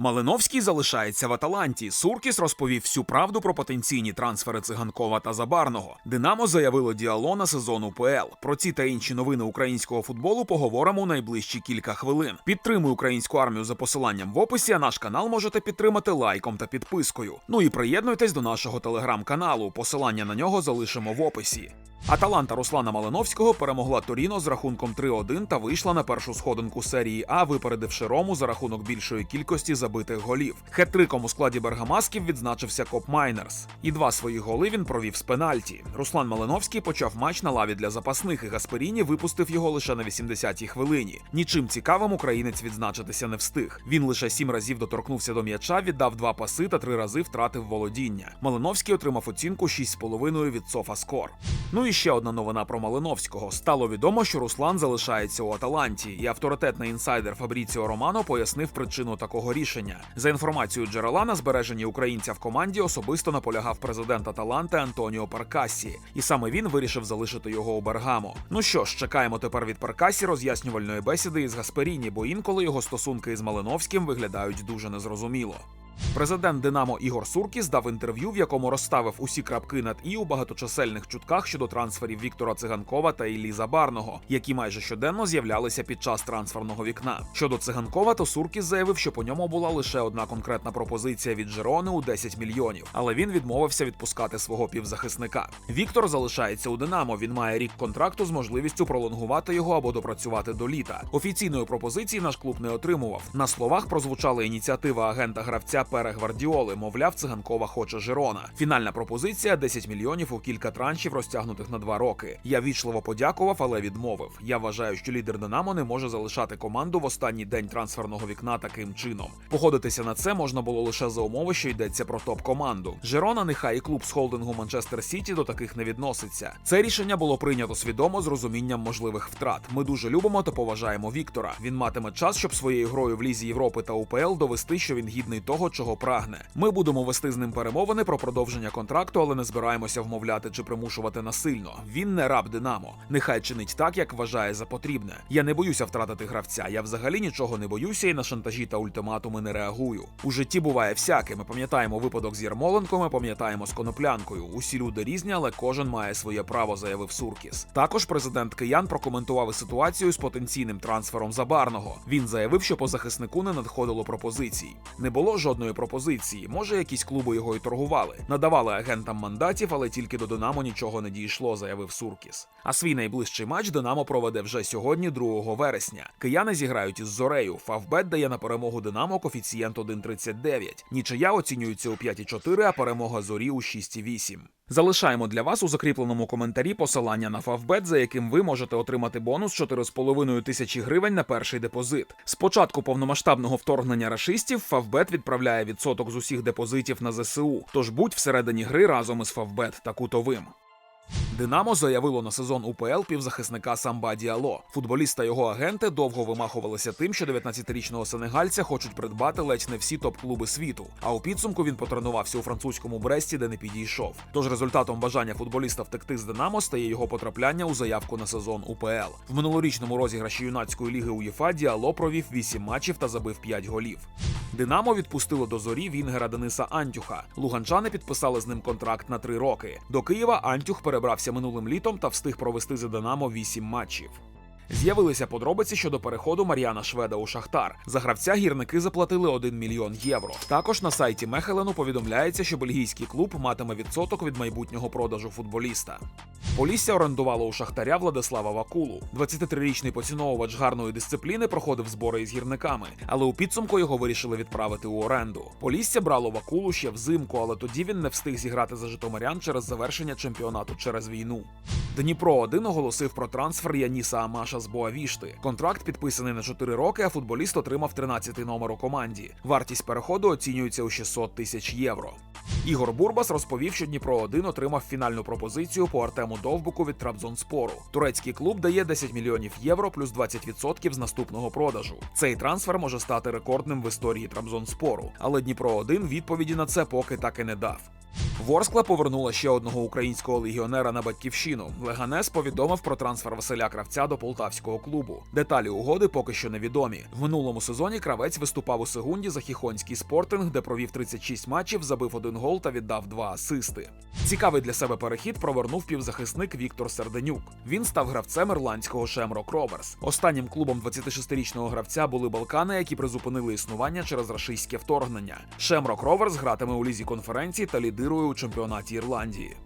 Малиновський залишається в Аталанті. Суркіс розповів всю правду про потенційні трансфери циганкова та Забарного. Динамо заявило діало на сезон УПЛ. Про ці та інші новини українського футболу поговоримо у найближчі кілька хвилин. Підтримуй українську армію за посиланням в описі. А наш канал можете підтримати лайком та підпискою. Ну і приєднуйтесь до нашого телеграм-каналу. Посилання на нього залишимо в описі. Аталанта Руслана Малиновського перемогла Торіно з рахунком 3-1 та вийшла на першу сходинку серії А, випередивши Рому за рахунок більшої кількості забитих голів. Хет-триком у складі Бергамасків відзначився Коп Майнерс. І два свої голи він провів з пенальті. Руслан Малиновський почав матч на лаві для запасних, і Гасперіні випустив його лише на 80-й хвилині. Нічим цікавим українець відзначитися не встиг. Він лише сім разів доторкнувся до м'яча, віддав два паси та три рази втратив володіння. Малиновський отримав оцінку 6,5 від Софаскор. Ну і ще одна новина про Малиновського. Стало відомо, що Руслан залишається у Аталанті, і авторитетний інсайдер Фабріціо Романо пояснив причину такого рішення. За інформацією джерела на збереженні українця в команді особисто наполягав президент Аталанти Антоніо Паркасі, і саме він вирішив залишити його у Бергамо. Ну що ж, чекаємо тепер від Паркасі роз'яснювальної бесіди із Гасперіні, бо інколи його стосунки із Малиновським виглядають дуже незрозуміло. Президент Динамо Ігор Суркіс дав інтерв'ю, в якому розставив усі крапки над і у багаточисельних чутках щодо трансферів Віктора Циганкова та Іллі Забарного, які майже щоденно з'являлися під час трансферного вікна. Щодо циганкова, то Суркіс заявив, що по ньому була лише одна конкретна пропозиція від Жерони у 10 мільйонів, але він відмовився відпускати свого півзахисника. Віктор залишається у Динамо. Він має рік контракту з можливістю пролонгувати його або допрацювати до літа. Офіційної пропозиції наш клуб не отримував. На словах прозвучала ініціатива агента гравця Пере Гвардіоли. Мовляв, циганкова хоче Жирона. Фінальна пропозиція 10 мільйонів у кілька траншів, розтягнутих на два роки. Я вічливо подякував, але відмовив. Я вважаю, що лідер Динамо не може залишати команду в останній день трансферного вікна таким чином. Погодитися на це можна було лише за умови, що йдеться про топ-команду. Жирона, нехай і клуб з холдингу Манчестер Сіті до таких не відноситься. Це рішення було прийнято свідомо з розумінням можливих втрат. Ми дуже любимо та поважаємо Віктора. Він матиме час, щоб своєю грою в лізі Європи та УПЛ довести, що він гідний того, чого прагне. Ми будемо вести з ним перемовини про продовження контракту, але не збираємося вмовляти чи примушувати насильно. Він не раб Динамо. Нехай чинить так, як вважає за потрібне. Я не боюся втратити гравця. Я взагалі нічого не боюся і на шантажі та ультиматуми не реагую. У житті буває всяке. Ми пам'ятаємо випадок з Єрмоленко, ми пам'ятаємо з коноплянкою. Усі люди різні, але кожен має своє право, заявив Суркіс. Також президент Киян прокоментував ситуацію з потенційним трансфером Забарного. Він заявив, що по захиснику не надходило пропозицій. Не було жодної пропозиції. Може, якісь клуби його і торгували, надавали агентам мандатів, але тільки до Динамо нічого не дійшло, заявив Суркіс. А свій найближчий матч Динамо проведе вже сьогодні, 2 вересня. Кияни зіграють із Зорею. Фавбет дає на перемогу Динамо коефіцієнт 1,39. Нічия оцінюється у 5,4, а перемога зорі у 6,8. Залишаємо для вас у закріпленому коментарі посилання на Фавбет, за яким ви можете отримати бонус 4,5 тисячі гривень на перший депозит. З початку повномасштабного вторгнення рашистів Фавбет відправляє відсоток з усіх депозитів на ЗСУ. Тож будь всередині гри разом із Фавбет та кутовим. Динамо заявило на сезон УПЛ півзахисника Самба Діало. Футболіст та його агенти довго вимахувалися тим, що 19-річного сенегальця хочуть придбати ледь не всі топ-клуби світу. А у підсумку він потренувався у французькому Бресті, де не підійшов. Тож результатом бажання футболіста втекти з Динамо стає його потрапляння у заявку на сезон УПЛ. В минулорічному розіграші юнацької ліги УЄФА Діало провів 8 матчів та забив 5 голів. Динамо відпустило до зорі Вінгера Дениса Антюха. Луганчани підписали з ним контракт на 3 роки. До Києва Антюх перебрався минулим літом та встиг провести за Динамо 8 матчів. З'явилися подробиці щодо переходу Мар'яна Шведа у Шахтар. За гравця гірники заплатили 1 мільйон євро. Також на сайті Мехелену повідомляється, що бельгійський клуб матиме відсоток від майбутнього продажу футболіста. Полісся орендувало у Шахтаря Владислава Вакулу. 23-річний поціновувач гарної дисципліни проходив збори із гірниками, але у підсумку його вирішили відправити у оренду. Полісся брало Вакулу ще взимку, але тоді він не встиг зіграти за Житомирян через завершення чемпіонату через війну. Дніпро 1 оголосив про трансфер Яніса Амаша з Боавішти. Контракт підписаний на 4 роки, а футболіст отримав 13-й номер у команді. Вартість переходу оцінюється у 600 тисяч євро. Ігор Бурбас розповів, що Дніпро 1 отримав фінальну пропозицію по Артему Довбуку від Трабзонспору. Турецький клуб дає 10 мільйонів євро плюс 20% з наступного продажу. Цей трансфер може стати рекордним в історії Трабзонспору, але Дніпро 1 відповіді на це поки так і не дав. Ворскла повернула ще одного українського легіонера на батьківщину. Леганес повідомив про трансфер Василя Кравця до полтавського клубу. Деталі угоди поки що невідомі. В минулому сезоні кравець виступав у секунді за Хіхонський спортинг, де провів 36 матчів, забив один гол та віддав два асисти. Цікавий для себе перехід провернув півзахисник Віктор Серденюк. Він став гравцем ірландського Шемрок Роверс. Останнім клубом 26-річного гравця були Балкани, які призупинили існування через рашистське вторгнення. Шемрок Роверс гратиме у лізі конференції та лідирує у чемпіонаті Ірландії.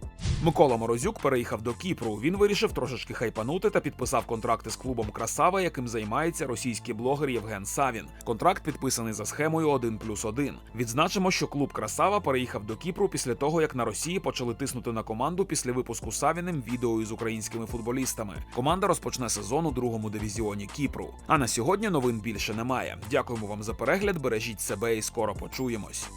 Микола Морозюк переїхав до Кіпру. Він вирішив трошечки хайпанути та підписав контракти з клубом Красава, яким займається російський блогер Євген Савін. Контракт підписаний за схемою 1 плюс 1. Відзначимо, що клуб Красава переїхав до Кіпру після того, як на Росії почали тиснути на команду після випуску Савіним відео із українськими футболістами. Команда розпочне сезон у другому дивізіоні Кіпру. А на сьогодні новин більше немає. Дякуємо вам за перегляд. Бережіть себе і скоро почуємось.